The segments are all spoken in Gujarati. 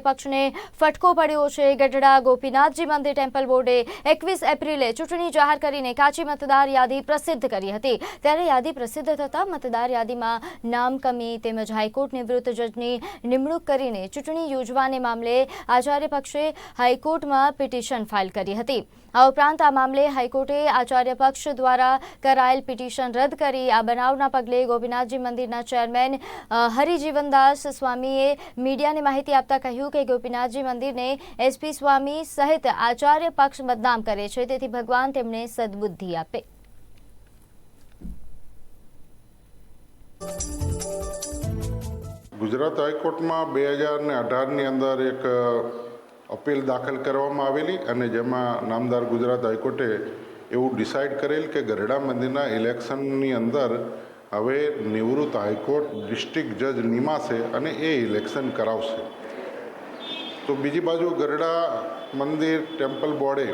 પક્ષને ફટકો પડ્યો છે. ગઢડા ગોપીનાથજી મંદિર ટેમ્પલ બોર્ડે એકવીસ એપ્રિલે ચૂંટણી જાહેર કરીને કાચી મતદાર યાદી પ્રસિદ્ધ કરી હતી. ત્યારે યાદી પ્રસિદ્ધ થતાં મતદાર યાદીમાં નામ કમી તેમજ હાઈકોર્ટ નિવૃત્ત જજની નિમણૂક કરીને ચૂંટણી યોજવાને મામલે આચાર્ય પક્ષે હાઈકોર્ટમાં પિટિશન ફાઇલ કરી હતી. આ ઉપરાંત આ મામલે હાઈકોર્ટે આચાર્ય પક્ષ દ્વારા કરાયેલ પિટિશન રદ કરી આ બનાવના પગલે ગોપીનાથજી મંદિરના ચેરમેન હરિજીવનદાસ સ્વામીએ મીડિયાને માહિતી આપતા કહ્યું કે ગોપીનાથજી મંદિરને એસપી સ્વામી સહિત આચાર્ય પક્ષ બદનામ કરે છે. તેથી ભગવાન તેમને સદબુદ્ધિ આપે. ગુજરાત હાઈકોર્ટમાં બે હજાર ને અઢારની અંદર એક અપીલ દાખલ કરવામાં આવેલી અને જેમાં નામદાર ગુજરાત હાઈકોર્ટે એવું ડિસાઇડ કરેલ કે ગરડા મંદિરના ઇલેક્શનની અંદર હવે નિવૃત્ત હાઈકોર્ટ ડિસ્ટ્રિક્ટ જજ નિમાશે અને એ ઇલેક્શન કરાવશે. તો બીજી બાજુ ગરડા મંદિર, ટેમ્પલ બોર્ડે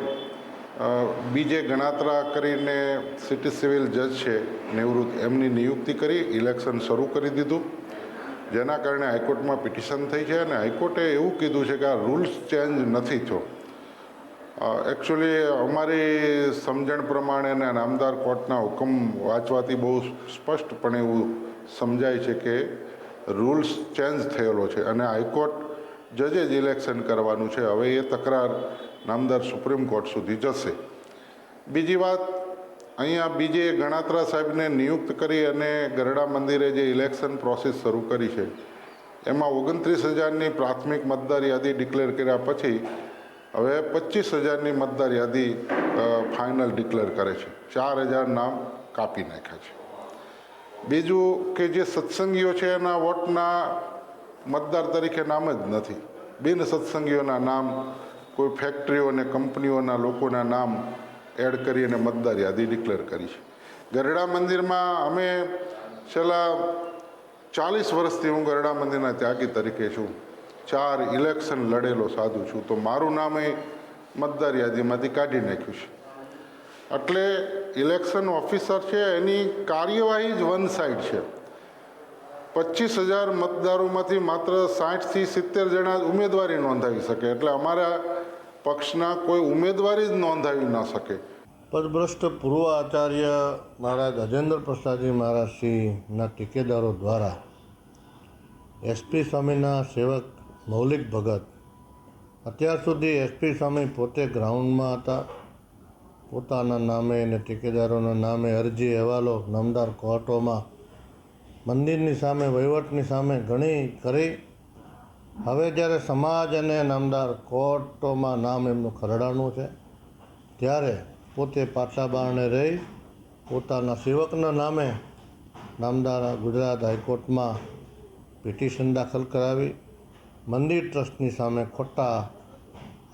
બીજે ગણાત્રા કરીને સિટી સિવિલ જજ છે, નિવૃત્ત. એમની નિયુક્તિ કરી, ઇલેક્શન શરૂ કરી દીધું. જેના કારણે હાઈકોર્ટમાં પિટિશન થઈ છે અને હાઈકોર્ટે એવું કીધું છે કે આ રૂલ્સ ચેન્જ નથી થયો. એકચ્યુઅલી અમારી સમજણ પ્રમાણે અને નામદાર કોર્ટના હુકમ વાંચવાથી બહુ સ્પષ્ટપણે એવું સમજાય છે કે રૂલ્સ ચેન્જ થયેલો છે અને હાઈકોર્ટ જજે જ ઇલેક્શન કરવાનું છે, હવે એ તકરાર નામદાર સુપ્રીમ કોર્ટ સુધી જશે. બીજી વાત, અહીંયા બીજે ગણાત્રા સાહેબને નિયુક્ત કરી અને ગરડા મંદિરે જે ઇલેક્શન પ્રોસેસ શરૂ કરી છે, એમાં ઓગણત્રીસ હજારની પ્રાથમિક મતદાર યાદી ડિક્લેર કર્યા પછી, હવે પચીસ હજારની મતદાર યાદી ફાઇનલ ડિક્લેર કરે છે. ચાર હજાર નામ કાપી નાખ્યા છે. બીજું કે જે સત્સંગીઓ છે, એના વોટના મતદાર તરીકે નામ જ નથી. બિન સત્સંગીઓના નામ, કોઈ ફેક્ટરીઓ અને કંપનીઓના લોકોના નામ એડ કરી અને મતદાર યાદી ડિક્લેર કરી છે. ગરડા મંદિરમાં અમે છેલ્લા ચાલીસ વર્ષથી હું ગરડા મંદિરના ત્યાગી તરીકે છું. ચાર ઇલેક્શન લડેલો સાધુ છું. તો મારું નામ એ મતદાર યાદીમાંથી કાઢી નાખ્યું છે. એટલે ઇલેક્શન ઓફિસર છે, એની કાર્યવાહી જ વન સાઈડ છે. પચીસ હજાર મતદારોમાંથી માત્ર સાઠથી સિત્તેર જણા ઉમેદવારી નોંધાવી શકે. એટલે અમારા પક્ષના કોઈ ઉમેદવારી જ નોંધાવી ન શકે. પદભ્રષ્ટ પૂર્વ આચાર્ય મહારાજ અજેન્દ્ર પ્રસાદજી મહારાજશ્રીના ટેકેદારો દ્વારા એસપી સ્વામીના સેવક મૌલિક ભગત અત્યાર સુધી એસપી સ્વામી પોતે ગ્રાઉન્ડમાં હતા. પોતાના નામે અને ટેકેદારોના નામે અરજી અહેવાલો નામદાર કોર્ટોમાં મંદિરની સામે, વહીવટની સામે ઘણી કરી. હવે જ્યારે સમાજ અને નામદાર કોર્ટોમાં નામ એમનું ખરડાનું છે, ત્યારે પોતે પાછા બારણે રહી, પોતાના સેવકના નામે નામદાર ગુજરાત હાઈકોર્ટમાં પિટિશન દાખલ કરાવી. મંદિર ટ્રસ્ટની સામે ખોટા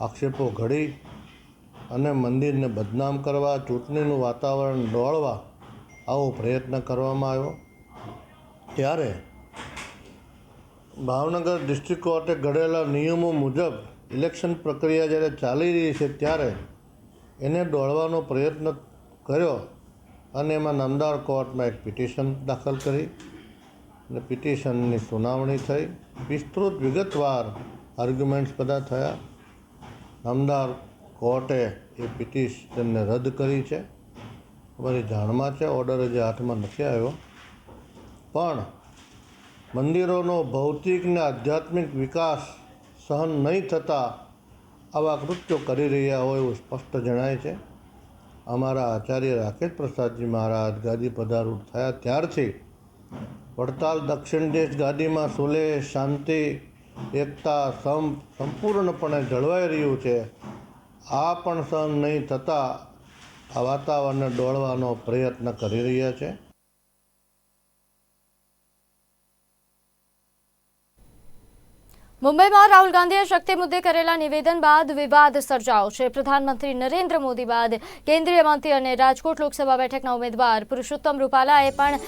આક્ષેપો ઘડી અને મંદિરને બદનામ કરવા, ચૂંટણીનું વાતાવરણ ડોળવા આવો પ્રયત્ન કરવામાં આવ્યો. ત્યારે ભાવનગર ડિસ્ટ્રિક્ટ કોર્ટે ઘડેલા નિયમો મુજબ ઇલેક્શન પ્રક્રિયા જ્યારે ચાલી રહી છે ત્યારે એને દોડવાનો પ્રયત્ન કર્યો અને એમાં નામદાર કોર્ટમાં એક પિટિશન દાખલ કરી અને પિટિશનની સુનાવણી થઈ. વિસ્તૃત, વિગતવાર આર્ગ્યુમેન્ટ્સ બધા થયા. નામદાર કોર્ટે એ પિટિશનને રદ કરી છે. અમારી જાણમાં છે ઓર્ડર હજી હાથમાં નથી આવ્યો. પણ મંદિરોનો ભૌતિક ને આધ્યાત્મિક વિકાસ સહન નહીં થતાં આવા કૃત્યો કરી રહ્યા હોય એવું સ્પષ્ટ જણાય છે. અમારા આચાર્ય રાકેશ પ્રસાદજી મહારાજ ગાદી પધારૂઢ થયા ત્યારથી વડતાલ દક્ષિણ દેશ ગાદીમાં સુલેહ શાંતિ, એકતા સમ સંપૂર્ણપણે જળવાઈ રહ્યું છે. આ પણ સહન નહીં થતાં આ વાતાવરણને દોડવાનો પ્રયત્ન કરી રહ્યા છે. મુંબઈમાં રાહુલ ગાંધીએ શક્તિ મુદ્દે કરેલા નિવેદન બાદ વિવાદ સર્જાયો છે. પ્રધાનમંત્રી નરેન્દ્ર મોદી બાદ કેન્દ્રીય મંત્રી અને રાજકોટ લોકસભા બેઠકના ઉમેદવાર પુરુષોત્તમ રૂપાલાએ પણ